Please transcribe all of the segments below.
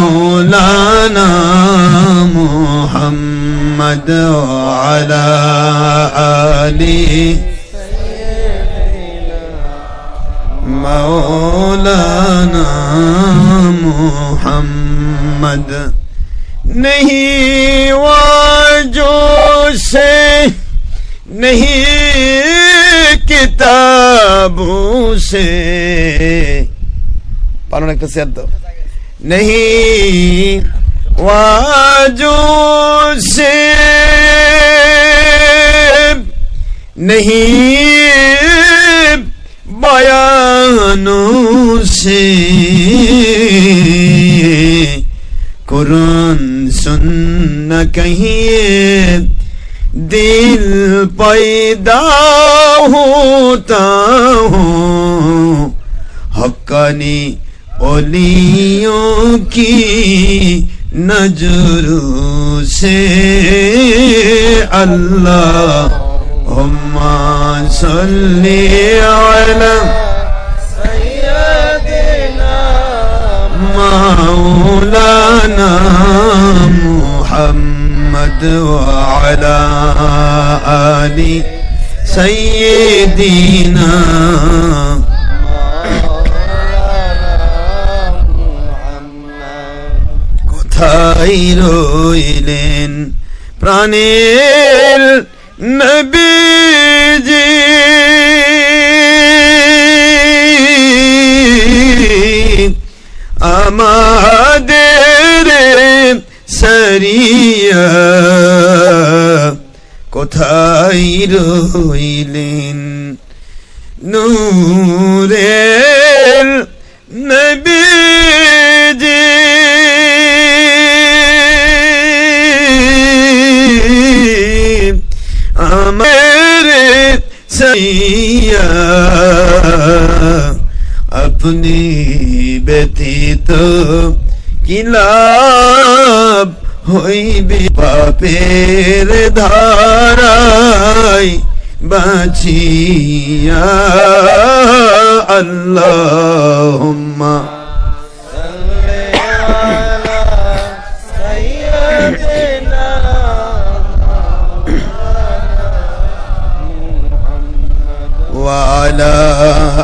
مولانا محمد وعلى آله. مولانا محمد. نہیں واجو سے نہیں کتابوں سے پانو نے کسیت دو نہیں۔ واجو سے نہیں۔ بیانوں سے قرآن سن کہیں۔ دل پیدا ہوتا ہوں۔ حقانی اولیوں کی نجر سے اللہ ہم صلی علی سیدنا مولانا محمد وعلا آلی سیدنا রইলেন প্রাণের নবীজি। আমাদের সরিয়া কোথায় রইলেন? নূরের নবীজি আপনি ব্যতীত কিলাব হইবে পাপের ধারায় বাঁচিয়া আল্লাহুম্মা وعلى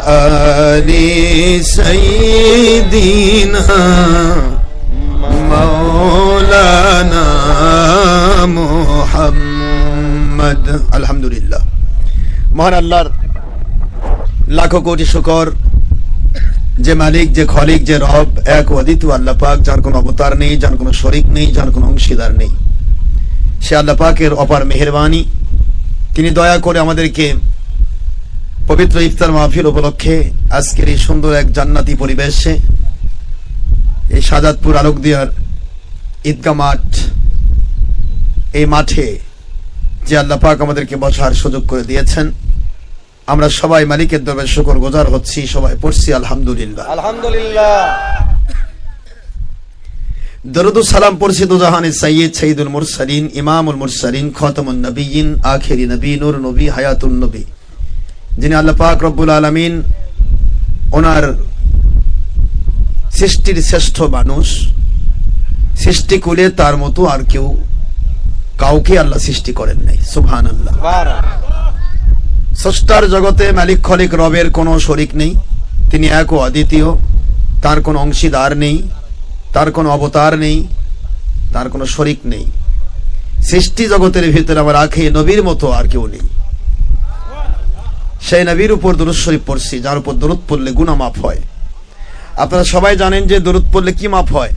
آل سيدنا مولانا محمد الحمد لله মহান আল্লাহর লাখো কোটি শুকর যে মালিক যে খলিক যে রব এক অদিত আল্লাহ পাক যার কোনো অবতার নেই যার কোনো শরিক নেই যার কোনো অংশীদার নেই সে আল্লাহ পাকের অপার মেহরবানি তিনি দয়া করে আমাদেরকে পবিত্র ইফতার মাহফিল উপলক্ষে আজকের এই সুন্দর এক জান্নাতি পরিবেশে এই সাজাদপুর আলোকদিয়ার ঈদগা মাঠ এই মাঠে যে আল্লাহ পাক আমাদেরকে বসার সুযোগ করে দিয়েছেন। আমরা সবাই মালিকের দরবারে শুকর গোজার হচ্ছি সবাই পড়ছি আলহামদুলিল্লাহ। আলহামদুলিল্লাহ। দরুদ সালাম পড়ছি দুজাহানের সৈয়দ সঈদুল মুরসালিন ইমামুল মুরসালিন খতমুন নবীন আখেরি নবী নূর নবী হায়াতুল নবী। যিনি আল্লাহ পাক রব্বুল আলমিন ওনার সৃষ্টির শ্রেষ্ঠ মানুষ সৃষ্টি করে তার মতো আর কেউ কাউকে আল্লাহ সৃষ্টি করেন নাই সুবহান আল্লাহ স্রষ্টার জগতে মালিক খলিক রবের কোনো শরিক নেই, তিনি এক অদ্বিতীয়, তার কোনো অংশীদার নেই, তার কোনো অবতার নেই, তার কোনো শরিক নেই। সৃষ্টি জগতের ভিতরে আমার আখে নবীর মতো আর কেউ নেই। সেই নবীর উপর দরুদ শরীফ পড়ছি যার উপর দরুদ পড়লে গুণা মাফ হয়। আপনারা সবাই জানেন যে দরুদ পড়লে কি মাফ হয়?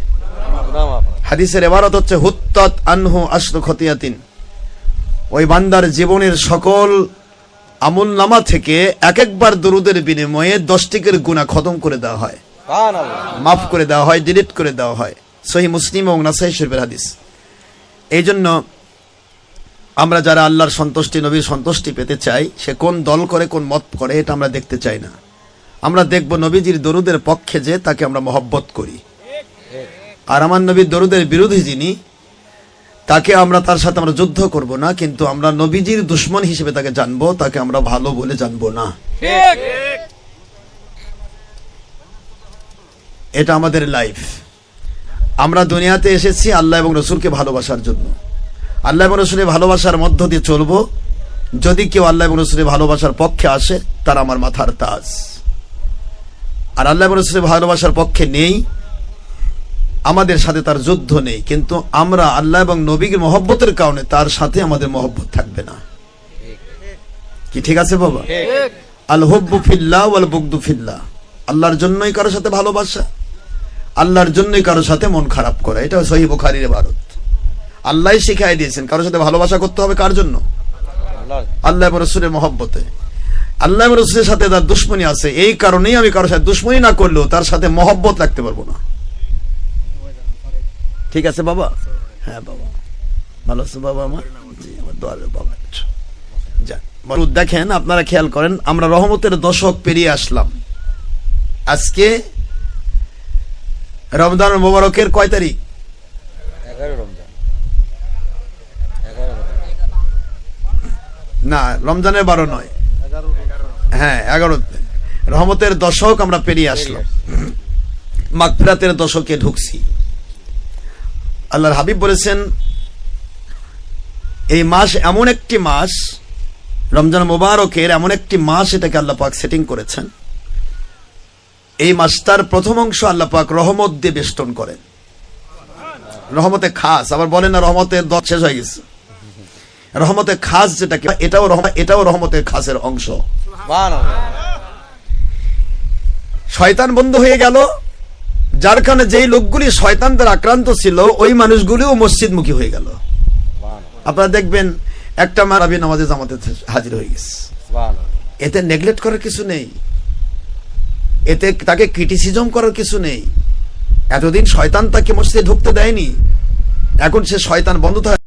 হাদিসের এবারত হচ্ছে হুত্তাত আনহু আশরু খতিয়াতিন। ওই বান্দার জীবনের সকল আমল নামা থেকে এক একবার দরুদের বিনিময়ে দশটিকের গুণা খতম করে দেওয়া হয়। মাফ করে দেওয়া হয় ডিলিট করে দেওয়া হয়। সহি মুসলিম এবং নাসাই শরীফের হাদিস। এই জন্য আমরা যারা আল্লাহর সন্তুষ্টি, নবীর সন্তুষ্টি পেতে চাই, সে কোন দল করে, কোন মত করে, এটা আমরা দেখতে চাই না। আমরা দেখব নবীজির দরুদের পক্ষে যে তাকে আমরা মহব্বত করি। আর আমার নবীর দরুদের বিরোধী যিনি, তাকে আমরা তার সাথে আমরা যুদ্ধ করব না, কিন্তু আমরা নবীজির দুশ্মন হিসেবে তাকে জানব, তাকে আমরা ভালো বলে জানব না। এটা আমাদের লাইফ আমরা দুনিয়াতে এসেছি আল্লাহ এবং রসুলকে ভালোবাসার জন্য। আল্লাহ এবং রসুলের ভালোবাসার মধ্য দিয়ে চলবো। যদি কেউ আল্লাহ এবং রসুলের ভালোবাসার পক্ষে আসে, তার আমার মাথার তাজ। আর আল্লাহ এবং রসুলের ভালোবাসার পক্ষে নেই, আমাদের সাথে তার যুদ্ধ নেই। কিন্তু আমরা আল্লাহ এবং নবীর মহব্বতের কারণে তার সাথে আমাদের মহব্বত থাকবে না। কি ঠিক আছে বাবা? আল হব্বু ফিল্লাহ ওয়াল বুগদু ফিল্লাহ আল্লাহর জন্যই কারোর সাথে ভালোবাসা, আল্লাহর জন্যই কারোর সাথে মন খারাপ করা। এটা সহি বুখারির ভারত আল্লাহ শিখাই দিয়েছেন, কারোর সাথে ভালোবাসা করতে হবে কার জন্য? আল্লাহ রসুলের মহব্বতে। আল্লাহ রসুলের সাথে তার দুশ্মনী আছে, এই কারণেই আমি কারোর সাথে দুশ্মনী না করলেও তার সাথে মহব্বত রাখতে পারব না। ঠিক আছে বাবা? হ্যাঁ বাবা। ভালো আছে বাবা আমার? দেখেন, আপনারা খেয়াল করেন, আমরা রহমতের দশক পেরিয়ে আসলাম। আজকে রমজান মোবারকের কয় তারিখ? না, রমজানের বারো নয়। হ্যাঁ এগারোতে রহমতের দশক আমরা পেরিয়ে আসলাম। মাগফিরাতের দশকে ঢুকছি। আল্লাহর হাবিব বলেছেন, এই মাস এমন একটি মাস, রমজান মোবারকের এমন একটি মাস এটাকে আল্লাহ পাক সেটিং করেছেন। এই মাসটার প্রথম অংশ আল্লাহ পাক রহমত দিয়ে বেষ্টন করেন। রহমতে খাস, আবার বলেন না রহমতের দশ শেষ হয়ে গেছে। রহমতের খাস যেটাকে এটাও এটাও রহমতের খাসের অংশ। শয়তান বন্ধ হয়ে গেল যার কারণে যেই লোকগুলি শয়তানদের আক্রান্ত ছিল ওই মানুষগুলিও মসজিদমুখী হয়ে গেল। আপনারা দেখবেন একটা মারাবি নামাজে জামাতে হাজির হয়ে গেছে। এতে নেগলেক্ট করার কিছু নেই। এতে তাকে ক্রিটিসিজম করার কিছু নেই। এতদিন শয়তান তাকে মসজিদে ঢুকতে দেয়নি। এখন সে শয়তান বন্ধ থাকে